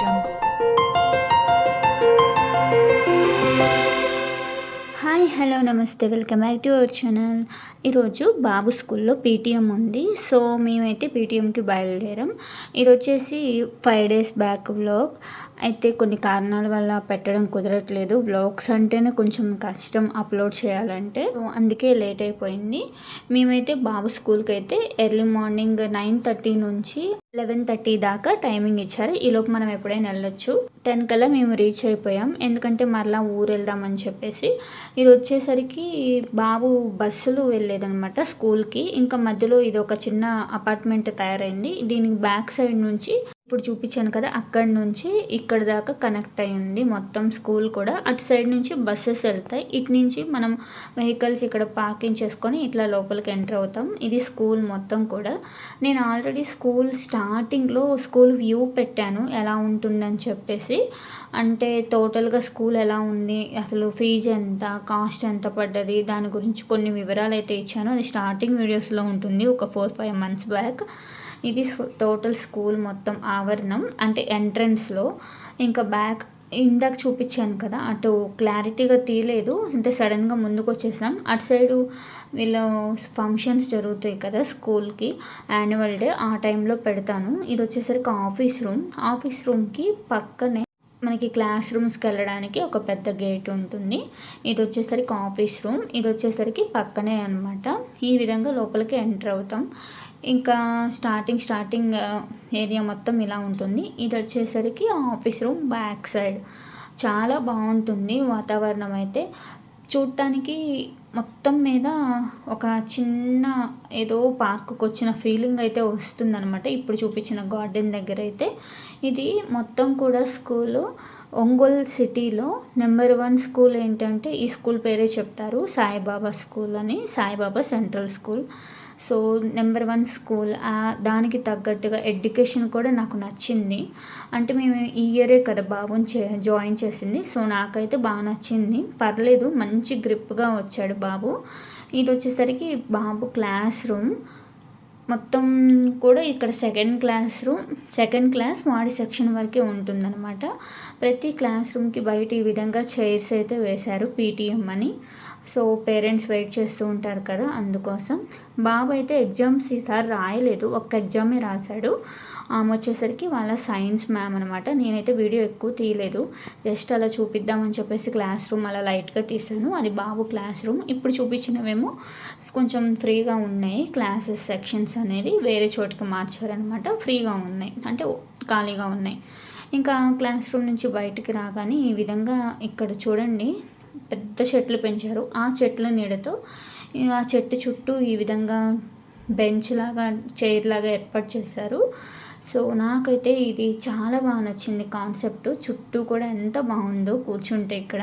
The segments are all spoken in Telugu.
jungle. హాయ్ హలో నమస్తే welcome back to our channel ఈరోజు బాబు స్కూల్లో పీటీఎం ఉంది. సో మేమైతే పీటీఎంకి బయలుదేరాం. ఇది వచ్చేసి ఫైవ్ డేస్ బ్యాక్ వ్లాగ్ అయితే కొన్ని కారణాల వల్ల పెట్టడం కుదరట్లేదు. వ్లాగ్స్ అంటేనే కొంచెం కష్టం అప్లోడ్ చేయాలంటే. అందుకే లేట్ అయిపోయింది. మేమైతే బాబు స్కూల్కి అయితే ఎర్లీ మార్నింగ్ నైన్ థర్టీ నుంచి లెవెన్ థర్టీ దాకా టైమింగ్ ఇచ్చారు. ఈలోపు మనం ఎప్పుడైనా వెళ్ళొచ్చు. టెన్ కల్లా మేము రీచ్ అయిపోయాం. ఎందుకంటే మరలా ఊరు వెళ్దామని చెప్పేసి. ఇది వచ్చేసరికి బాబు బస్సులు వెళ్ళేదనమాట స్కూల్కి. ఇంకా మధ్యలో ఇది ఒక చిన్న అపార్ట్మెంట్ తయారైంది. దీనికి బ్యాక్ సైడ్ నుంచి ఇప్పుడు చూపించాను కదా అక్కడి నుంచి ఇక్కడ దాకా కనెక్ట్ అయ్యింది మొత్తం స్కూల్ కూడా అటు సైడ్ నుంచి బస్సెస్ వెళ్తాయి. ఇటు నుంచి మనం వెహికల్స్ ఇక్కడ పార్కింగ్ చేసుకొని ఇట్లా లోపలికి ఎంటర్ అవుతాం. ఇది స్కూల్ మొత్తం కూడా. నేను ఆల్రెడీ స్కూల్ స్టార్టింగ్లో స్కూల్ వ్యూ పెట్టాను ఎలా ఉంటుందని చెప్పేసి. అంటే టోటల్గా స్కూల్ ఎలా ఉంది అసలు ఫీజు ఎంత కాస్ట్ ఎంత పడ్డది దాని గురించి కొన్ని వివరాలు అయితే ఇచ్చాను. అది స్టార్టింగ్ వీడియోస్లో ఉంటుంది ఒక ఫోర్ ఫైవ్ మంత్స్ బ్యాక్. ఇది టోటల్ స్కూల్ మొత్తం ఆవరణం అంటే ఎంట్రన్స్లో. ఇంకా బ్యాక్ ఇందాక చూపించాను కదా అటు క్లారిటీగా తీయలేదు. అంటే సడన్గా ముందుకు వచ్చేసాం అటు సైడు వీళ్ళు ఫంక్షన్స్ జరుగుతాయి కదా స్కూల్కి యాన్యువల్ డే ఆ టైంలో పెడతాను. ఇది వచ్చేసరికి ఆఫీస్ రూమ్. ఆఫీస్ రూమ్కి పక్కనే మనకి క్లాస్ రూమ్స్కి వెళ్ళడానికి ఒక పెద్ద గేట్ ఉంటుంది. ఇది వచ్చేసరికి ఆఫీస్ రూమ్. ఇది వచ్చేసరికి పక్కనే అనమాట ఈ విధంగా లోపలికి ఎంటర్ అవుతాం. ఇంకా స్టార్టింగ్ స్టార్టింగ్ ఏరియా మొత్తం ఇలా ఉంటుంది. ఇది వచ్చేసరికి ఆఫీస్ రూమ్ బ్యాక్ సైడ్ చాలా బాగుంటుంది వాతావరణం అయితే. చూడటానికి మొత్తం మీద ఒక చిన్న ఏదో పార్కుకు వచ్చిన ఫీలింగ్ అయితే వస్తుందనమాట ఇప్పుడు చూపించిన గార్డెన్ దగ్గర అయితే. ఇది మొత్తం కూడా స్కూలు ఒంగోల్ సిటీలో నెంబర్ వన్ స్కూల్ ఏంటంటే ఈ స్కూల్ పేరే చెప్తారు. సాయిబాబా స్కూల్ అని Saibaba central school so number one school దానికి తగ్గట్టుగా ఎడ్యుకేషన్ కూడా నాకు నచ్చింది. అంటే మేము ఈ ఇయరే కదా బాబుని చే జాయిన్ చేసింది. సో నాకైతే బాగా నచ్చింది. పర్లేదు మంచి గ్రిప్గా వచ్చాడు బాబు. ఇది వచ్చేసరికి బాబు క్లాస్ రూమ్. మొత్తం కూడా ఇక్కడ second class room second class వాడి సెక్షన్ వరకే ఉంటుందన్నమాట. ప్రతి క్లాస్ రూమ్కి బయట ఈ విధంగా చైర్స్ అయితే వేశారు పీటీఎం అని. సో పేరెంట్స్ వెయిట్ చేస్తూ ఉంటారు కదా అందుకోసం. బాబు అయితే ఎగ్జామ్స్ ఈసారి రాయలేదు ఒక్క ఎగ్జామే రాశాడు. ఆమె వచ్చేసరికి వాళ్ళ సైన్స్ మ్యామ్ అనమాట నేనైతే వీడియో ఎక్కువ తీయలేదు. జస్ట్ అలా చూపిద్దామని చెప్పేసి క్లాస్ రూమ్ అలా లైట్గా తీసాను అది బాబు క్లాస్ రూమ్. ఇప్పుడు చూపించినవేమో కొంచెం ఫ్రీగా ఉన్నాయి. క్లాసెస్ సెక్షన్స్ అనేది వేరే చోటికి మార్చారనమాట ఫ్రీగా ఉన్నాయి. అంటే ఖాళీగా ఉన్నాయి. ఇంకా క్లాస్ రూమ్ నుంచి బయటికి రాగానే ఈ విధంగా ఇక్కడ చూడండి. పెద్ద చెట్లు పెంచారు. ఆ చెట్ల నీడతో ఆ చెట్టు చుట్టూ ఈ విధంగా బెంచ్ లాగా చైర్ లాగా ఏర్పాటు చేశారు. సో నాకైతే ఇది చాలా బాగా నచ్చింది కాన్సెప్ట్. చుట్టూ కూడా ఎంత బాగుందో కూర్చుంటే ఇక్కడ.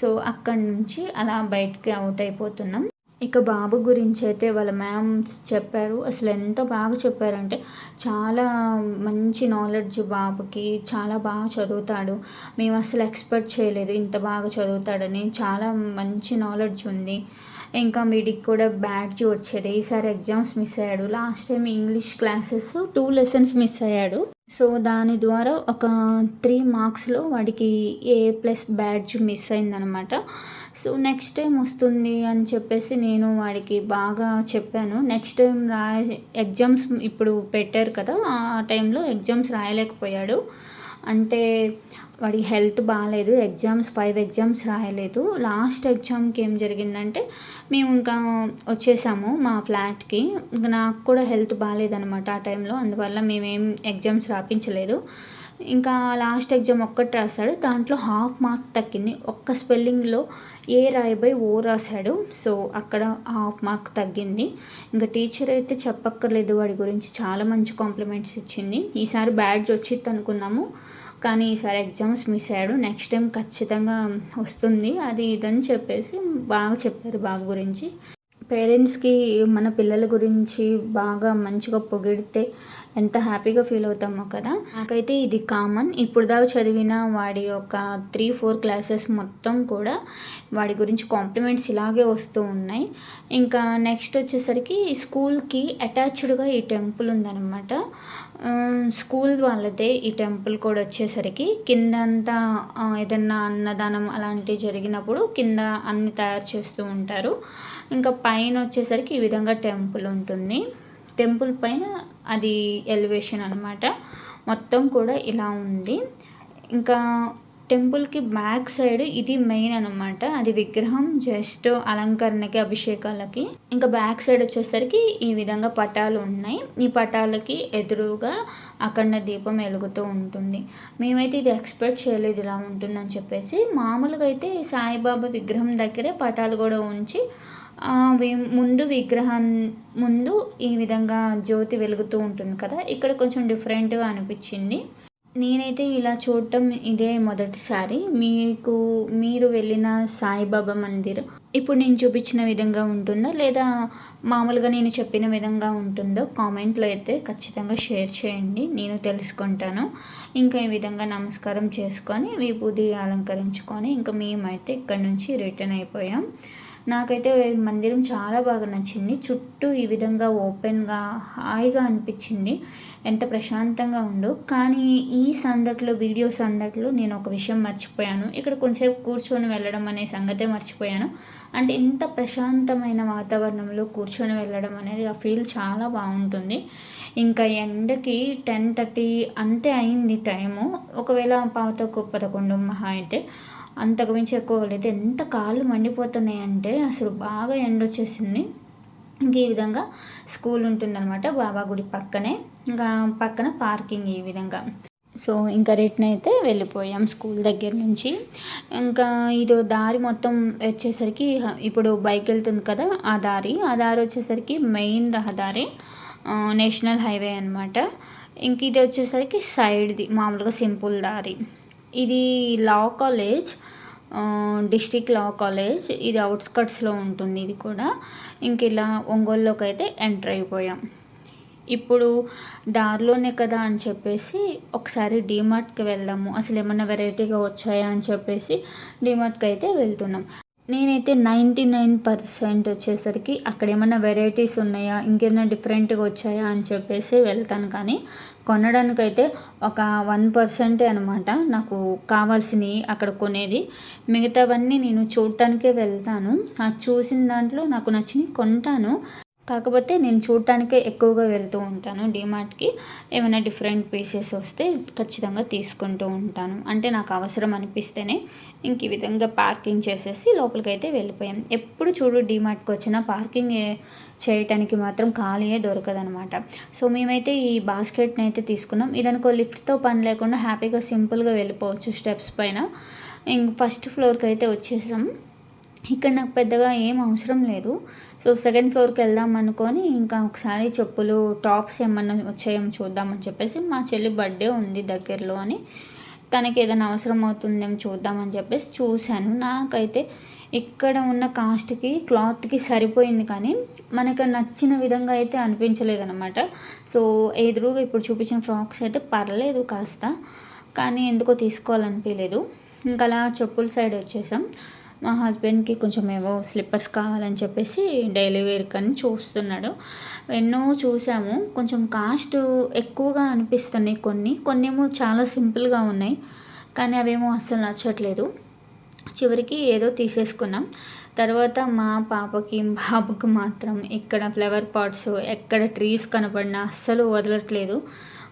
సో అక్కడి నుంచి అలా బయటికి అవుట్ అయిపోతున్నాం. ఇక బాబు గురించి అయితే వాళ్ళ మ్యామ్ చెప్పారు. అసలు ఎంత బాగా చెప్పారంటే చాలా మంచి నాలెడ్జ్ బాబుకి చాలా బాగా చదువుతాడు. మేము అసలు ఎక్స్పెక్ట్ చేయలేదు ఇంత బాగా చదువుతాడని. చాలా మంచి నాలెడ్జ్ ఉంది. ఇంకా వీడికి కూడా బ్యాడ్జ్ వచ్చేది. ఈసారి ఎగ్జామ్స్ మిస్ అయ్యాడు. Last time English classes two lessons miss అయ్యాడు. సో దాని ద్వారా ఒక త్రీ మార్క్స్లో వాడికి ఏ ప్లస్ బ్యాడ్జ్ మిస్ అయిందనమాట సో నెక్స్ట్ టైం వస్తుంది అని చెప్పేసి నేను వాడికి బాగా చెప్పాను. నెక్స్ట్ టైం రాయ ఎగ్జామ్స్ ఇప్పుడు పెట్టారు కదా ఆ టైంలో ఎగ్జామ్స్ రాయలేకపోయాడు. అంటే వాడి హెల్త్ బాగాలేదు ఎగ్జామ్స్ ఫైవ్ ఎగ్జామ్స్ రాయలేదు. లాస్ట్ ఎగ్జామ్కి ఏం జరిగిందంటే మేము ఇంకా వచ్చేసాము మా ఫ్లాట్కి ఇంకా నాకు కూడా హెల్త్ బాగాలేదనమాట ఆ టైంలో అందువల్ల మేమేం ఎగ్జామ్స్ రాపించలేదు. ఇంకా లాస్ట్ ఎగ్జామ్ ఒక్కటి రాశాడు. దాంట్లో హాఫ్ మార్క్ తగ్గింది. ఒక్క స్పెల్లింగ్లో ఏ రాయబోయి ఓ రాశాడు. సో అక్కడ హాఫ్ మార్క్ తగ్గింది. ఇంకా టీచర్ అయితే చెప్పక్కర్లేదు. వాడి గురించి చాలా మంచి కాంప్లిమెంట్స్ ఇచ్చింది. ఈసారి బ్యాడ్జ్ వచ్చింది అనుకున్నాము. కానీ ఈసారి ఎగ్జామ్స్ మిస్ అయ్యాడు. నెక్స్ట్ టైం ఖచ్చితంగా వస్తుంది. అది ఇదని చెప్పేసి బాగా చెప్పారు బాబు గురించి. పేరెంట్స్కి మన పిల్లల గురించి బాగా మంచిగా పొగిడితే ఎంత హ్యాపీగా ఫీల్ అవుతామో కదా? నాకైతే ఇది కామన్. ఇప్పుడు దాకా చదివిన వాడి యొక్క త్రీ ఫోర్ క్లాసెస్ మొత్తం కూడా వాడి గురించి కాంప్లిమెంట్స్ ఇలాగే వస్తూ ఉన్నాయి. ఇంకా నెక్స్ట్ వచ్చేసరికి స్కూల్కి అటాచ్డ్గా ఈ టెంపుల్ ఉందన్నమాట. స్కూల్ వాళ్ళదే ఈ టెంపుల్ కూడా వచ్చేసరికి కిందంతా ఏదన్నా అన్నదానం అలాంటివి జరిగినప్పుడు కింద అన్ని తయారు చేస్తూ ఉంటారు. ఇంకా పైన వచ్చేసరికి ఈ విధంగా టెంపుల్ ఉంటుంది. టెంపుల్ పైన అది ఎలివేషన్ అనమాట మొత్తం కూడా ఇలా ఉంది. ఇంకా టెంపుల్కి బ్యాక్ సైడ్ ఇది మెయిన్ అనమాట అది విగ్రహం జస్ట్ అలంకరణకి అభిషేకాలకి. ఇంకా బ్యాక్ సైడ్ వచ్చేసరికి ఈ విధంగా పటాలు ఉన్నాయి. ఈ పటాలకి ఎదురుగా అఖండ దీపం వెలుగుతూ ఉంటుంది. మేమైతే ఇది ఎక్స్పెక్ట్ చేయలేదు ఇలా ఉంటుందని చెప్పేసి. మామూలుగా అయితే సాయిబాబా విగ్రహం దగ్గరే పటాలు కూడా ఉంచి ముందు విగ్రహం ముందు ఈ విధంగా జ్యోతి వెలుగుతూ ఉంటుంది కదా. ఇక్కడ కొంచెం డిఫరెంట్గా అనిపించింది. నేనైతే ఇలా చూడటం ఇదే మొదటిసారి. మీకు మీరు వెళ్ళిన సాయిబాబా మందిర్ ఇప్పుడు నేను చూపించిన విధంగా ఉంటుందా? లేదా మామూలుగా నేను చెప్పిన విధంగా ఉంటుందో కామెంట్లో అయితే ఖచ్చితంగా షేర్ చేయండి. నేను తెలుసుకుంటాను. ఇంకా ఈ విధంగా నమస్కారం చేసుకొని విభూది అలంకరించుకొని ఇంకా మేమైతే ఇక్కడ నుంచి రిటర్న్ అయిపోయాం. నాకైతే మందిరం చాలా బాగా నచ్చింది. చుట్టూ ఈ విధంగా ఓపెన్గా హాయిగా అనిపించింది. ఎంత ప్రశాంతంగా ఉందో. కానీ ఈ సందట్లో వీడియో సందట్లో నేను ఒక విషయం మర్చిపోయాను. ఇక్కడ కొంచెంసేపు కూర్చొని వెళ్ళడం అనే సంగతే మర్చిపోయాను. అంటే ఇంత ప్రశాంతమైన వాతావరణంలో కూర్చొని వెళ్ళడం అనేది ఆ ఫీల్ చాలా బాగుంటుంది. ఇంకా ఎండకి టెన్ థర్టీ అంతే అయింది టైము. ఒకవేళ పాత పదకొండు మహా అయితే. అంతకు మించి ఎక్కువ లేదు ఎంత కాళ్ళు మండిపోతున్నాయి అంటే అసలు బాగా ఎండ వచ్చేసింది. ఇంక ఈ విధంగా స్కూల్ ఉంటుందన్నమాట బాబా గుడి పక్కనే. ఇంకా పక్కన పార్కింగ్ ఈ విధంగా. సో ఇంకా రిటర్న్ అయితే వెళ్ళిపోయాం స్కూల్ దగ్గర నుంచి. ఇంకా ఇది దారి మొత్తం వచ్చేసరికి ఇప్పుడు బైక్ వెళ్తుంది కదా ఆ దారి. ఆ దారి వచ్చేసరికి మెయిన్ రహదారి నేషనల్ హైవే అనమాట ఇంక ఇది వచ్చేసరికి సైడ్ది మామూలుగా సింపుల్ దారి. ఇది law college district law college ఇది అవుట్స్కట్స్లో ఉంటుంది ఇది కూడా. ఇంక ఇలా ఒంగోలులోకి అయితే ఎంటర్ అయిపోయాం. ఇప్పుడు దారిలోనే కదా అని చెప్పేసి ఒకసారి డీమార్ట్కి వెళ్దాము. అసలు ఏమన్నా వెరైటీగా వచ్చాయా అని చెప్పేసి డీమార్ట్కి అయితే వెళ్తున్నాం. నేనైతే నైంటీ నైన్ పర్సెంట్ వచ్చేసరికి అక్కడ ఏమైనా వెరైటీస్ ఉన్నాయా ఇంకేమైనా డిఫరెంట్గా వచ్చాయా అని చెప్పేసి వెళ్తాను. కానీ కొనడానికైతే ఒక వన్ పర్సెంటే అనమాట నాకు కావాల్సినవి అక్కడ కొనేది. మిగతావన్నీ నేను చూడటానికే వెళ్తాను. ఆ చూసిన దాంట్లో నాకు నచ్చినవి కొంటాను. కాకపోతే నేను చూడటానికే ఎక్కువగా వెళ్తూ ఉంటాను డిమార్ట్కి. ఏమైనా డిఫరెంట్ పీసెస్ వస్తే ఖచ్చితంగా తీసుకుంటూ ఉంటాను. అంటే నాకు అవసరం అనిపిస్తేనే ఇంక ఈ విధంగా పార్కింగ్ చేసేసి లోపలికైతే వెళ్ళిపోయాం. ఎప్పుడు చూడు డిమార్ట్కి వచ్చినా పార్కింగ్ చేయటానికి మాత్రం ఖాళీయే దొరకదనమాట సో మేమైతే ఈ బాస్కెట్ని అయితే తీసుకున్నాం. ఇదనుకో లిఫ్ట్తో పని లేకుండా హ్యాపీగా సింపుల్గా వెళ్ళిపోవచ్చు స్టెప్స్ పైన. ఇంక ఫస్ట్ ఫ్లోర్కి అయితే వచ్చేసాం. ఇక్కడ నాకు పెద్దగా ఏం అవసరం లేదు. సో సెకండ్ ఫ్లోర్కి వెళ్దాం అనుకొని ఇంకా ఒకసారి చెప్పులు టాప్స్ ఏమన్నా వచ్చాయేమో చూద్దామని చెప్పేసి మా చెల్లి బర్త్డే ఉంది దగ్గరలో అని తనకి ఏదైనా అవసరం అవుతుందేమో చూద్దామని చెప్పేసి చూశాను. నాకైతే ఇక్కడ ఉన్న కాస్ట్కి క్లాత్కి సరిపోయింది కానీ మనకు నచ్చిన విధంగా అయితే అనిపించలేదు అనమాట సో ఎదురుగా ఇప్పుడు చూపించిన ఫ్రాక్స్ అయితే పర్లేదు కాస్త కానీ ఎందుకో తీసుకోవాలనిపించలేదు ఇంకా అలా చెప్పుల సైడ్ వచ్చేసాం. మా హస్బెండ్కి కొంచెం ఏవో స్లిప్పర్స్ కావాలని చెప్పేసి డైలీ వేర్ కానీ చూస్తున్నాడు. ఎన్నో చూసాము. కొంచెం కాస్ట్ ఎక్కువగా అనిపిస్తున్నాయి కొన్ని. కొన్ని ఏమో చాలా సింపుల్గా ఉన్నాయి. కానీ అవేమో అస్సలు నచ్చట్లేదు. చివరికి ఏదో తీసేసుకున్నాం. తర్వాత మా పాపకి బాబుకి మాత్రం ఇక్కడ ఫ్లవర్ పాట్స్ ఎక్కడ ట్రీస్ కనపడినా అస్సలు వదలట్లేదు.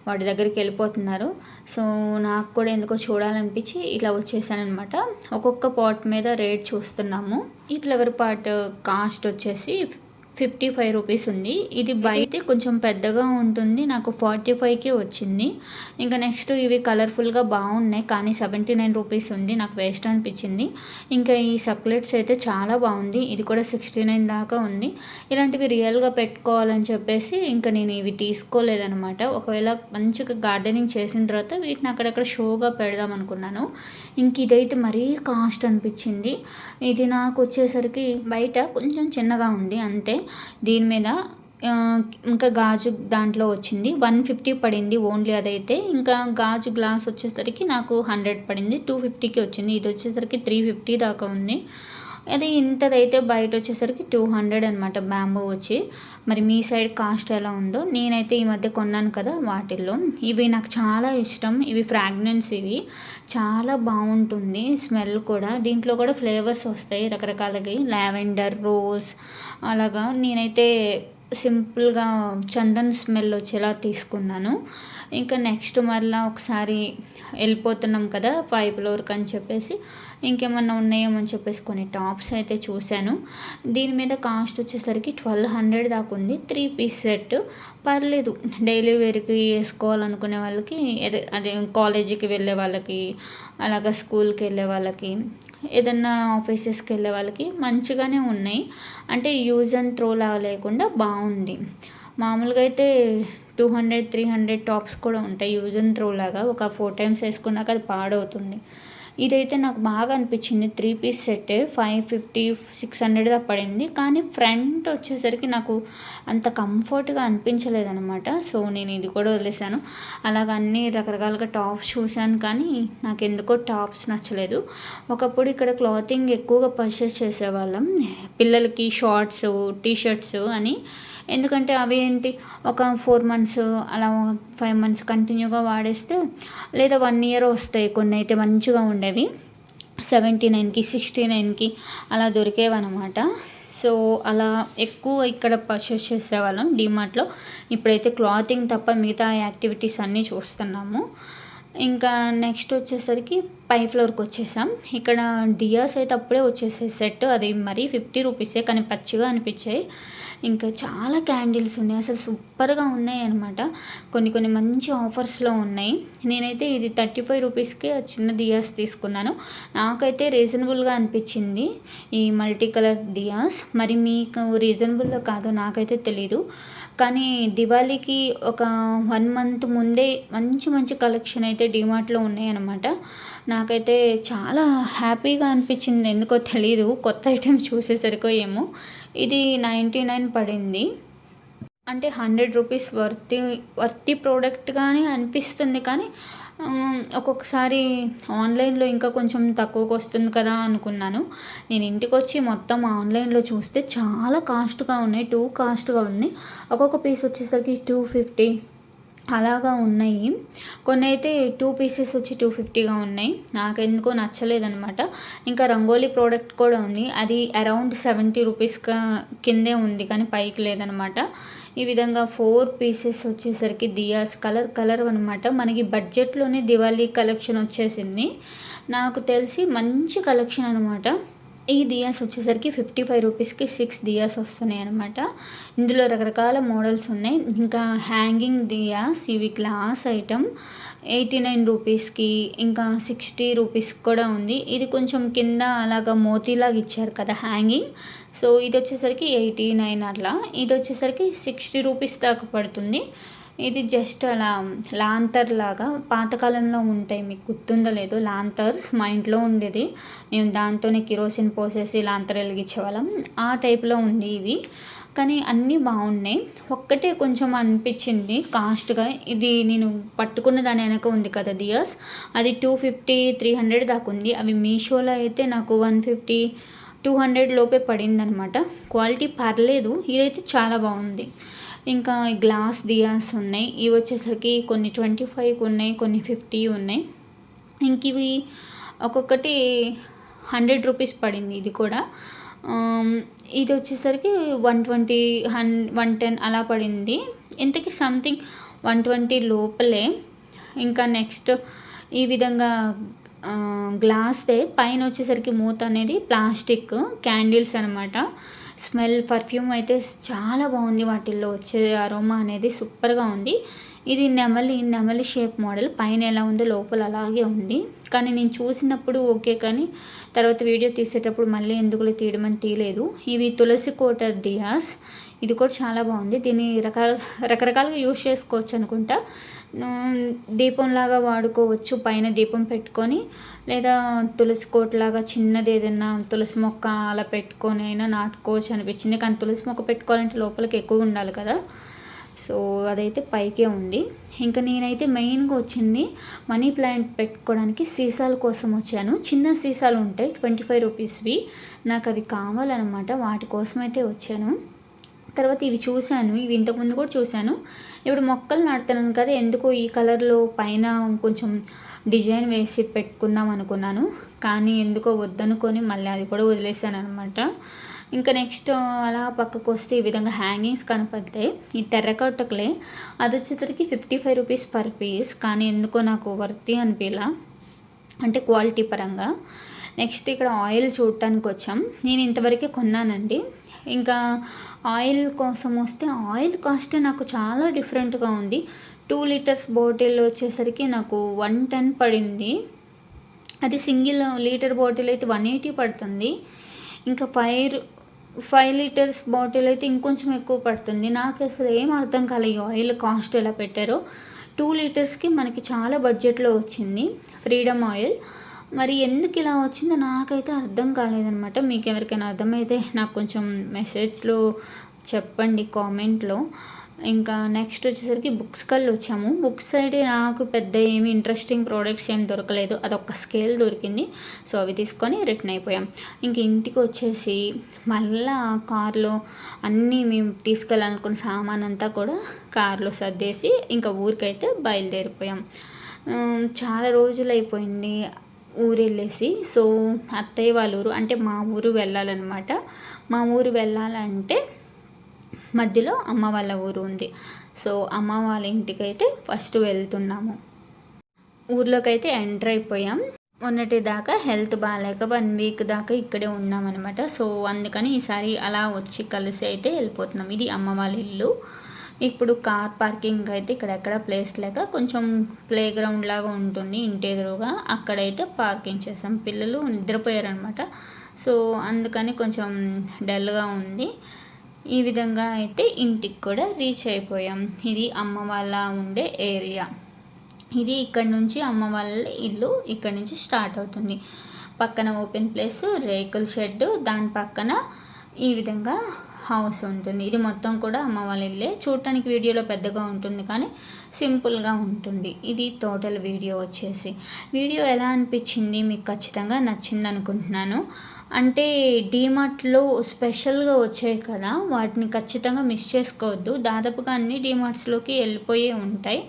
వాడి దగ్గరికి వెళ్ళిపోతున్నారు. సో నాకు కూడా ఎందుకో చూడాలనిపించి ఇట్లా వచ్చేసానమాట ఒక్కొక్క పాట్ మీద రేట్ చూస్తున్నాము. ఈ ఫ్లవర్ పాట్ కాస్ట్ వచ్చేసి ఫిఫ్టీ ఫైవ్ రూపీస్ ఉంది. ఇది బయట కొంచెం పెద్దగా ఉంటుంది. నాకు ఫార్టీ ఫైవ్కి వచ్చింది. ఇంకా నెక్స్ట్ ఇవి కలర్ఫుల్గా బాగున్నాయి. కానీ సెవెంటీ నైన్ రూపీస్ ఉంది. నాకు వేస్ట్ అనిపించింది. ఇంకా ఈ సక్లెట్స్ అయితే చాలా బాగుంది. ఇది కూడా సిక్స్టీ నైన్ దాకా ఉంది. ఇలాంటివి రియల్గా పెట్టుకోవాలని చెప్పేసి ఇంకా నేను ఇవి తీసుకోలేదనమాట ఒకవేళ మంచిగా గార్డెనింగ్ చేసిన తర్వాత వీటిని అక్కడక్కడ షోగా పెడదాం అనుకున్నాను. ఇంక ఇదైతే మరీ కాస్ట్ అనిపించింది. ఇది నాకు వచ్చేసరికి బయట కొంచెం చిన్నగా ఉంది అంతే. దీని మీద ఇంకా గాజు దాంట్లో వచ్చింది. వన్ ఫిఫ్టీ పడింది ఓన్లీ అదైతే. ఇంకా గాజు గ్లాస్ వచ్చేసరికి నాకు హండ్రెడ్ పడింది. టూ ఫిఫ్టీకి వచ్చింది. ఇది వచ్చేసరికి త్రీ ఫిఫ్టీ దాకా ఉంది. అది ఇంతదైతే బయట వచ్చేసరికి టూ హండ్రెడ్ అనమాట బ్యాంబూ వచ్చి. మరి మీ సైడ్ కాస్ట్ ఎలా ఉందో నేనైతే ఈ మధ్య కొన్నాను కదా వాటిల్లో. ఇవి నాకు చాలా ఇష్టం. ఇవి ఫ్రాగ్నెన్స్ ఇవి. చాలా బాగుంటుంది స్మెల్ కూడా. దీంట్లో కూడా ఫ్లేవర్స్ వస్తాయి రకరకాలకి. లావెండర్ రోజ్ అలాగా. నేనైతే సింపుల్గా చందన్ స్మెల్ వచ్చేలా తీసుకున్నాను. ఇంకా నెక్స్ట్ మరలా ఒకసారి వెళ్ళిపోతున్నాం కదా పైప్ లోర్క్ అని చెప్పేసి ఇంకేమన్నా ఉన్నాయేమో అని చెప్పేసి కొన్ని టాప్స్ అయితే చూశాను. దీని మీద కాస్ట్ వచ్చేసరికి ట్వెల్వ్ హండ్రెడ్ దాకా ఉంది. Three piece set. పర్లేదు డైలీ వేర్కి వేసుకోవాలనుకునే వాళ్ళకి అదే అదే కాలేజీకి వెళ్ళే వాళ్ళకి అలాగా స్కూల్కి వెళ్ళే వాళ్ళకి ఏదన్నా ఆఫీసెస్కి వెళ్ళే వాళ్ళకి మంచిగానే ఉన్నాయి. అంటే యూజ్ అండ్ త్రో లాగా లేకుండా బాగుంది. మామూలుగా అయితే two hundred three hundred tops కూడా ఉంటాయి. యూజ్ అండ్ త్రో లాగా. ఒక ఫోర్ టైమ్స్ వేసుకున్నాక అది పాడవుతుంది. ఇదైతే నాకు బాగా అనిపించింది. Three piece set five fifty six హండ్రెడ్గా పడింది. కానీ ఫ్రంట్ వచ్చేసరికి నాకు అంత కంఫర్ట్గా అనిపించలేదనమాట సో నేను ఇది కూడా వదిలేసాను అలాగ అన్ని రకరకాలుగా టాప్స్ చూశాను కానీ నాకు ఎందుకో టాప్స్ నచ్చలేదు. ఒకప్పుడు ఇక్కడ క్లాతింగ్ ఎక్కువగా పర్చేస్ చేసేవాళ్ళం. పిల్లలకి షార్ట్స్ టీ షర్ట్స్ అని ఎందుకంటే అవి ఏంటి ఒక ఫోర్ మంత్స్ అలా ఫైవ్ మంత్స్ కంటిన్యూగా వాడేస్తే లేదా వన్ ఇయర్ వస్తాయి కొన్ని అయితే మంచిగా ఉండేవి. సెవెంటీ నైన్కి సిక్స్టీ నైన్కి అలా దొరికేవన్నమాట. సో అలా ఎక్కువ ఇక్కడ పర్చేస్ చేసేవాళ్ళం డిమార్ట్లో ఇప్పుడైతే క్లాతింగ్ తప్ప మిగతా యాక్టివిటీస్ అన్నీ చూస్తున్నాము. ఇంకా నెక్స్ట్ వచ్చేసరికి పై ఫ్లోర్కి వచ్చేసాం. ఇక్కడ డియాస్ అయితే అప్పుడే వచ్చేసాయి. సెట్ అది మరీ ఫిఫ్టీ రూపీసే కానీ పచ్చిగా అనిపించాయి. ఇంకా చాలా క్యాండిల్స్ ఉన్నాయి. అసలు సూపర్గా ఉన్నాయి అనమాట కొన్ని కొన్ని మంచి ఆఫర్స్లో ఉన్నాయి. నేనైతే ఇది థర్టీ ఫైవ్ రూపీస్కి చిన్న దియాస్ తీసుకున్నాను. నాకైతే రీజనబుల్గా అనిపించింది ఈ మల్టీ కలర్ దియాస్. మరి మీకు రీజనబుల్లో కాదో నాకైతే తెలీదు. కానీ దివాళీకి ఒక వన్ మంత్ ముందే మంచి మంచి కలెక్షన్ అయితే డిమార్ట్లో ఉన్నాయన్నమాట నాకైతే చాలా హ్యాపీగా అనిపించింది. ఎందుకో తెలీదు. కొత్త ఐటమ్స్ చూసేసరికో ఏమో. ఇది నైంటీ నైన్ పడింది. అంటే హండ్రెడ్ రూపీస్ వర్తి వర్తి ప్రోడక్ట్గానే అనిపిస్తుంది కానీ ఒక్కొక్కసారి ఆన్లైన్లో ఇంకా కొంచెం తక్కువకు వస్తుంది కదా అనుకున్నాను. నేను ఇంటికి వచ్చి మొత్తం ఆన్లైన్లో చూస్తే చాలా కాస్ట్గా ఉన్నాయి టూ కాస్ట్గా ఉంది ఒక్కొక్క పీస్ వచ్చేసరికి టూ ఫిఫ్టీ అలాగా ఉన్నాయి. కొన్ని అయితే టూ పీసెస్ వచ్చి టూ ఫిఫ్టీగా ఉన్నాయి. నాకు ఎందుకో నచ్చలేదనమాట ఇంకా రంగోలీ ప్రోడక్ట్ కూడా ఉంది. అది అరౌండ్ సెవెంటీ రూపీస్గా కిందే ఉంది కానీ పైకి లేదనమాట ఈ విధంగా ఫోర్ పీసెస్ వచ్చేసరికి దియాస్ కలర్ కలర్ అనమాట మనకి బడ్జెట్లోనే దివాళీ కలెక్షన్ వచ్చేసింది. నాకు తెలిసి మంచి కలెక్షన్ అనమాట ఈ దియాస్ వచ్చేసరికి ఫిఫ్టీ ఫైవ్ రూపీస్కి సిక్స్ దియాస్ వస్తున్నాయి అనమాట ఇందులో రకరకాల మోడల్స్ ఉన్నాయి. ఇంకా హ్యాంగింగ్ దియాస్ ఇవి గ్లాస్ ఐటమ్ ఎయిటీ నైన్ రూపీస్కి ఇంకా సిక్స్టీ రూపీస్కి కూడా ఉంది. ఇది కొంచెం కింద అలాగా మోతీలాగా ఇచ్చారు కదా హ్యాంగింగ్. సో ఇది వచ్చేసరికి ఎయిటీ నైన్ అట్లా. ఇది వచ్చేసరికి సిక్స్టీ రూపీస్ దాకా పడుతుంది. ఇది జస్ట్ అలా లాంతర్ లాగా పాతకాలంలో ఉంటాయి మీకు గుర్తుందో లేదో. లాంతర్స్ మా ఇంట్లో ఉండేది. మేము దాంతోనే కిరోసిన్ పోసేసి లాంతర్ వెలిగించేవాళ్ళం. ఆ టైప్లో ఉంది ఇవి కానీ అన్నీ బాగున్నాయి. ఒక్కటే కొంచెం అనిపించింది కాస్ట్గా. ఇది నేను పట్టుకున్న దాని వెనక ఉంది కదా దియర్స్. అది టూ ఫిఫ్టీ త్రీ హండ్రెడ్ దాకా ఉంది. అవి మీషోలో అయితే నాకు వన్ ఫిఫ్టీ టూ హండ్రెడ్ లోపే పడిందనమాట. క్వాలిటీ పర్లేదు. ఇదైతే చాలా బాగుంది. ఇంకా గ్లాస్ దియాస్ ఉన్నాయి. ఇవి వచ్చేసరికి కొన్ని ట్వంటీ ఫైవ్ ఉన్నాయి కొన్ని ఫిఫ్టీ ఉన్నాయి. ఇంక ఇవి ఒక్కొక్కటి హండ్రెడ్ రూపీస్ పడింది ఇది కూడా. ఇది వచ్చేసరికి వన్ ట్వంటీ హన్ వన్ టెన్ అలా పడింది. ఇంతకీ సంథింగ్ వన్ ట్వంటీ లోపలే. ఇంకా నెక్స్ట్ ఈ విధంగా గ్లాస్దే. పైన వచ్చేసరికి మూత అనేది ప్లాస్టిక్ క్యాండిల్స్ అనమాట స్మెల్ పర్ఫ్యూమ్ అయితే చాలా బాగుంది వాటిల్లో. వచ్చే అరోమా అనేది సూపర్గా ఉంది. ఇది నెమలి నెమలి షేప్ మోడల్. పైన ఎలా ఉందో లోపల అలాగే ఉంది. కానీ నేను చూసినప్పుడు ఓకే కానీ తర్వాత వీడియో తీసేటప్పుడు మళ్ళీ ఎందుకులో అని తీయలేదు. ఇవి తులసి కోట దియాస్. ఇది కూడా చాలా బాగుంది. దీన్ని రకాల రకరకాలుగా యూజ్ చేసుకోవచ్చు అనుకుంటా. దీపంలాగా వాడుకోవచ్చు పైన దీపం పెట్టుకొని లేదా తులసి కోటలాగా చిన్నది ఏదైనా తులసి మొక్క అలా పెట్టుకొని అయినా నాటుకోవచ్చు అనిపించింది. కానీ తులసి మొక్క పెట్టుకోవాలంటే లోపలికి ఎక్కువ ఉండాలి కదా. సో అదైతే పైకే ఉంది. ఇంకా నేనైతే మెయిన్గా వచ్చింది మనీ ప్లాంట్ పెట్టుకోవడానికి సీసాల కోసం వచ్చాను. చిన్న సీసాలు ఉంటాయి ట్వంటీ ఫైవ్ రూపీస్వి. నాకు అవి కావాలన్నమాట వాటి కోసం అయితే వచ్చాను. తర్వాత ఇవి చూశాను ఇవి ఇంతకుముందు కూడా చూశాను. ఇప్పుడు మొక్కలు నాటుతున్నాను కదా ఎందుకో ఈ కలర్లో పైన కొంచెం డిజైన్ వేసి పెట్టుకుందాం అనుకున్నాను. కానీ ఎందుకో వద్దనుకొని మళ్ళీ అది కూడా వదిలేసాను అనమాట ఇంకా నెక్స్ట్ అలా పక్కకు వస్తే ఈ విధంగా హ్యాంగింగ్స్ కనపడతాయి. ఈ టెర్రకౌటకులే అది వచ్చేసరికి fifty five rupees per piece. కానీ ఎందుకో నాకు వర్తి అనిపించలా అంటే క్వాలిటీ పరంగా. నెక్స్ట్ ఇక్కడ ఆయిల్ చూడటానికి వచ్చాం. నేను ఇంతవరకే కొన్నానండి. ఇంకా ఆయిల్ కోసం వస్తే ఆయిల్ కాస్ట్ నాకు చాలా డిఫరెంట్గా ఉంది. టూ లీటర్స్ బాటిల్ వచ్చేసరికి నాకు వన్ టెన్ పడింది. అది సింగిల్ లీటర్ బాటిల్ అయితే వన్ ఎయిటీ పడుతుంది. ఇంకా ఫైవ్ ఫైవ్ లీటర్స్ బాటిల్ అయితే ఇంకొంచెం ఎక్కువ పడుతుంది. నాకు అసలు ఏం అర్థం కాలే ఆయిల్ కాస్ట్ ఎలా పెట్టారో. టూ లీటర్స్కి మనకి చాలా బడ్జెట్లో వచ్చింది ఫ్రీడమ్ ఆయిల్. మరి ఎందుకు ఇలా వచ్చిందో నాకైతే అర్థం కాలేదనమాట మీకు ఎవరికైనా అర్థమైతే నాకు కొంచెం మెసేజ్లో చెప్పండి కామెంట్లో. ఇంకా నెక్స్ట్ వచ్చేసరికి బుక్స్ కళ్ళు వచ్చాము. బుక్స్ అయితే నాకు పెద్ద ఏమి ఇంట్రెస్టింగ్ ప్రోడక్ట్స్ ఏం దొరకలేదు. అదొక స్కేల్ దొరికింది. సో అవి తీసుకొని రిటర్న్ అయిపోయాం. ఇంక ఇంటికి వచ్చేసి మళ్ళా కార్లో అన్నీ మేము తీసుకెళ్ళాలనుకున్న సామాన్ అంతా కూడా కార్లో సర్దేసి ఇంకా ఊరికైతే బయలుదేరిపోయాం. చాలా రోజులు అయిపోయింది. ఊరు వెళ్ళేసి సో అత్తయ్య వాళ్ళ ఊరు అంటే మా ఊరు వెళ్ళాలన్నమాట. మా ఊరు వెళ్ళాలంటే మధ్యలో అమ్మ వాళ్ళ ఊరు ఉంది. సో అమ్మ వాళ్ళ ఇంటికైతే ఫస్ట్ వెళ్తున్నాము. ఊర్లోకి అయితే ఎంటర్ అయిపోయాం. మొన్నటి దాకా హెల్త్ బాగాలేక వన్ వీక్ దాకా ఇక్కడే ఉన్నామన్నమాట. సో అందుకని ఈసారి అలా వచ్చి కలిసి అయితే వెళ్ళిపోతున్నాం. ఇది అమ్మ వాళ్ళ ఇల్లు. ఇప్పుడు కార్ పార్కింగ్ అయితే ఇక్కడెక్కడ ప్లేస్ లేక కొంచెం ప్లే గ్రౌండ్ లాగా ఉంటుంది ఇంటి ఎదురుగా అక్కడైతే పార్కింగ్ చేసాం. పిల్లలు నిద్రపోయారనమాట. సో అందుకని కొంచెం డల్గా ఉంది. ఈ విధంగా అయితే ఇంటికి కూడా రీచ్ అయిపోయాం. ఇది అమ్మ వాళ్ళ ఉండే ఏరియా. ఇది ఇక్కడ నుంచి అమ్మ వాళ్ళ ఇల్లు ఇక్కడ నుంచి స్టార్ట్ అవుతుంది. పక్కన ఓపెన్ ప్లేస్ రేకుల షెడ్ దాని పక్కన ఈ విధంగా హౌస్ ఉంటుంది. ఇది మొత్తం కూడా అమ్మ వాళ్ళ ఇల్లే. చూడటానికి వీడియోలో పెద్దగా ఉంటుంది కానీ సింపుల్గా ఉంటుంది. ఇది టోటల్ వీడియో వచ్చేసి. వీడియో ఎలా అనిపించింది? మీకు ఖచ్చితంగా నచ్చింది అనుకుంటున్నాను అంటే డీమార్ట్లో స్పెషల్గా వచ్చాయి కదా వాటిని ఖచ్చితంగా మిస్ చేసుకోవద్దు. దాదాపుగా అన్ని డీమార్ట్స్లోకి వెళ్ళిపోయి ఉంటాయి.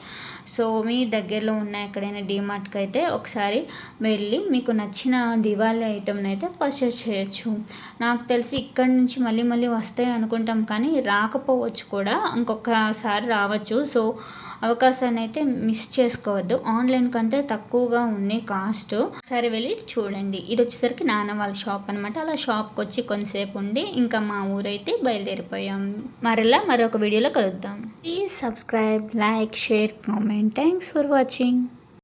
సో మీ దగ్గరలో ఉన్న ఎక్కడైనా డీమార్ట్కి అయితే ఒకసారి వెళ్ళి మీకు నచ్చిన దివాళీ ఐటెంని అయితే పర్చేస్ చేయొచ్చు. నాకు తెలిసి ఇక్కడి నుంచి మళ్ళీ మళ్ళీ వస్తాయి అనుకుంటాం కానీ రాకపోవచ్చు కూడా. ఇంకొకసారి రావచ్చు. సో అవకాశాన్ని అయితే మిస్ చేసుకోవద్దు. ఆన్లైన్ కంటే తక్కువగా ఉంది కాస్ట్ సరే వెళ్ళి చూడండి. ఇది వచ్చేసరికి నాన్న వాళ్ళ షాప్ అనమాట అలా షాప్కి వచ్చి కొంతసేపు ఉండి ఇంకా మా ఊరైతే బయలుదేరిపోయాం. మరలా మరొక వీడియోలో కలుద్దాం. Please subscribe like share comment thanks for watching